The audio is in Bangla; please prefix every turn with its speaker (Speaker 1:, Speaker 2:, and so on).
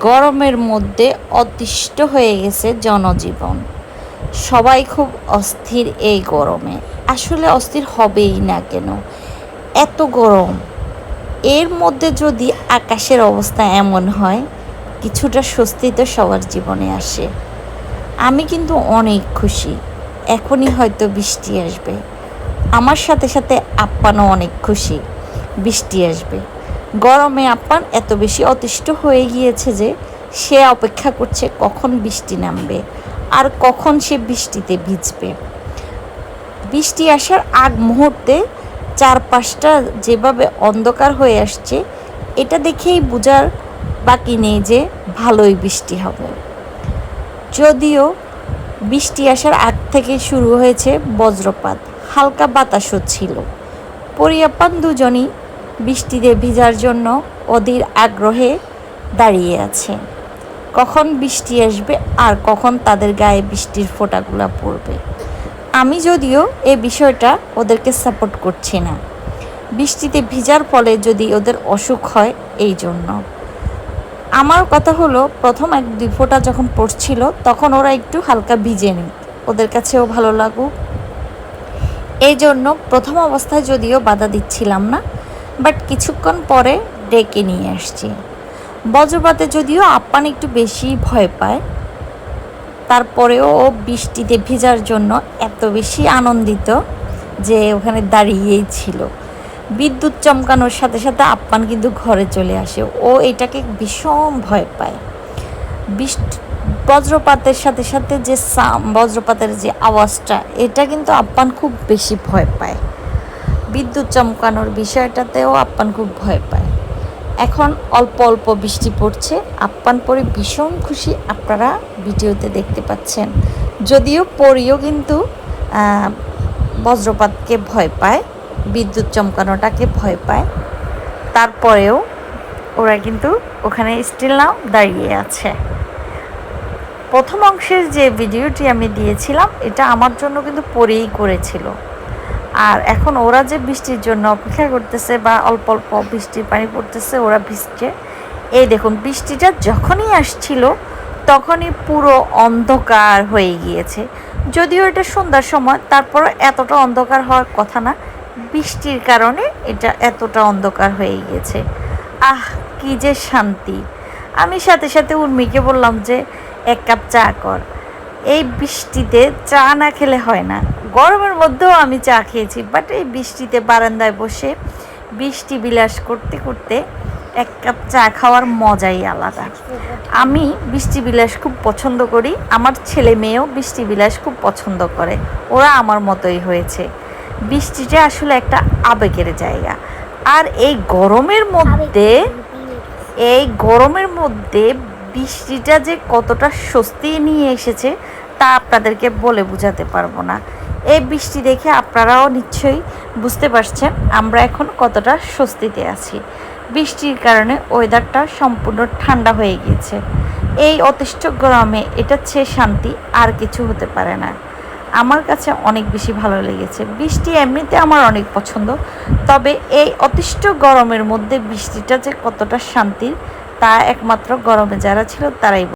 Speaker 1: গরমের মধ্যে অতিষ্ঠ হয়ে গেছে জনজীবন। সবাই খুব অস্থির এই গরমে। আসলে অস্থির হবেই না কেন? এত গরম। এর মধ্যে যদি আকাশের অবস্থা এমন হয়, কিছুটা স্বস্তি তো সবার জীবনে আসে। আমি কিন্তু অনেক খুশি। এখনই হয়তো বৃষ্টি আসবে। আমার সাথে সাথে আপ্পানও অনেক খুশি। বৃষ্টি আসবে। গরমে আপ্পান এত বেশি অতিষ্ঠ হয়ে গিয়েছে যে সে অপেক্ষা করছে কখন বৃষ্টি নামবে আর কখন সে বৃষ্টিতে ভিজবে। বৃষ্টি আসার আগ মুহূর্তে চারপাশটা যেভাবে অন্ধকার হয়ে আসছে, এটা দেখেই বোঝার বাকি নেই যে ভালোই বৃষ্টি হবে। যদিও বৃষ্টি আসার আগ থেকে শুরু হয়েছে বজ্রপাত, হালকা বাতাসও ছিল। পরিয়াপান দুজনই বৃষ্টিতে ভিজার জন্য অধীর আগ্রহে দাঁড়িয়ে আছে। কখন বৃষ্টি আসবে আর কখন তাদের গায়ে বৃষ্টির ফোঁটাগুলো পড়বে। আমি যদিও এ বিষয়টা ওদেরকে সাপোর্ট করছি না। বৃষ্টিতে ভিজার ফলে যদি ওদের অসুখ হয় এই জন্য। আমার কথা হলো, প্রথম এক দুই ফোঁটা যখন পড়ছিল, তখন ওরা একটু হালকা ভিজে নিক। ওদের কাছেও ভালো লাগুক। এই জন্য প্রথম অবস্থায় যদিও বাধা দিচ্ছিলাম না বাট কিছুক্ষণ পরে ডেকে নিয়ে আসছি। বজ্রপাতে যদিও আপ্পান একটু বেশি ভয় পায়, তারপরেও ও বৃষ্টিতে ভেজার জন্য এত বেশি আনন্দিত যে ওখানে দাঁড়িয়েই ছিল। বিদ্যুৎ চমকানোর সাথে সাথে আপ্পান কিন্তু ঘরে চলে আসে। ও এটাকে ভীষণ ভয় পায়। বৃষ্টি, বজ্রপাতের সাথে সাথে যে বজ্রপাতের যে আওয়াজটা, এটা কিন্তু আপ্পান খুব বেশি ভয় পায়। বিদ্যুৎ চমকানোর বিষয়টাতেও আপ্পান খুব ভয় পায়। এখন অল্প অল্প বৃষ্টি পড়ছে, আপ্পান পরে ভীষণ খুশি আপনারা ভিডিওতে দেখতে পাচ্ছেন। যদিও পরিও কিন্তু বজ্রপাতকে ভয় পায়, বিদ্যুৎ চমকানোটাকে ভয় পায়। তারপরেও ওরা কিন্তু ওখানে স্টিল নাও দাঁড়িয়ে আছে। প্রথম অংশের যে ভিডিওটি আমি দিয়েছিলাম, এটা আমার জন্য কিন্তু পরেই করেছিল। আর এখন ওরা যে বৃষ্টির জন্য অপেক্ষা করতেছে বা অল্প অল্প বৃষ্টির পানি পড়তেছে, ওরা ভিজছে। এই দেখুন, বৃষ্টিটা যখনই আসছিল, তখনই পুরো অন্ধকার হয়ে গিয়েছে। যদিও এটা সন্ধ্যার সময় তারপর এতটা অন্ধকার হওয়ার কথা না। বৃষ্টির কারণে এটা এতটা অন্ধকার হয়ে গিয়েছে। আহ, কি যে শান্তি। আমি সাথে সাথে উর্মিকে বললাম যে, এক কাপ চা কর। এই বৃষ্টিতে চা না খেলে হয় না। গরমের মধ্যেও আমি চা খেয়েছি বাট এই বৃষ্টিতে বারান্দায় বসে বৃষ্টি বিলাস করতে করতে এক কাপ চা খাওয়ার মজাই আলাদা। আমি বৃষ্টি বিলাস খুব পছন্দ করি, আমার ছেলে মেয়েও বৃষ্টি বিলাস খুব পছন্দ করে, ওরা আমার মতোই হয়েছে। বৃষ্টিটা আসলে একটা আবেগের জায়গা। আর এই গরমের মধ্যে, এই গরমের মধ্যে বৃষ্টিটা যে কতটা স্বস্তি নিয়ে এসেছে তা আপনাদেরকে বলে বোঝাতে পারব না। এই বৃষ্টি দেখে আপনারাও নিশ্চয়ই বুঝতে পারছেন আমরা এখন কতটা স্বস্তিতে আছি। বৃষ্টির কারণে ওয়েদারটা সম্পূর্ণ ঠান্ডা হয়ে গিয়েছে। এই অতিষ্ঠ গরমে এটা চেয়ে শান্তি আর কিছু হতে পারে না। আমার কাছে অনেক বেশি ভালো লেগেছে। বৃষ্টি এমনিতে আমার অনেক পছন্দ, তবে এই অতিষ্ঠ গরমের মধ্যে বৃষ্টিটা যে কতটা শান্তির, তা একমাত্র গরমে যারা ছিল তারাই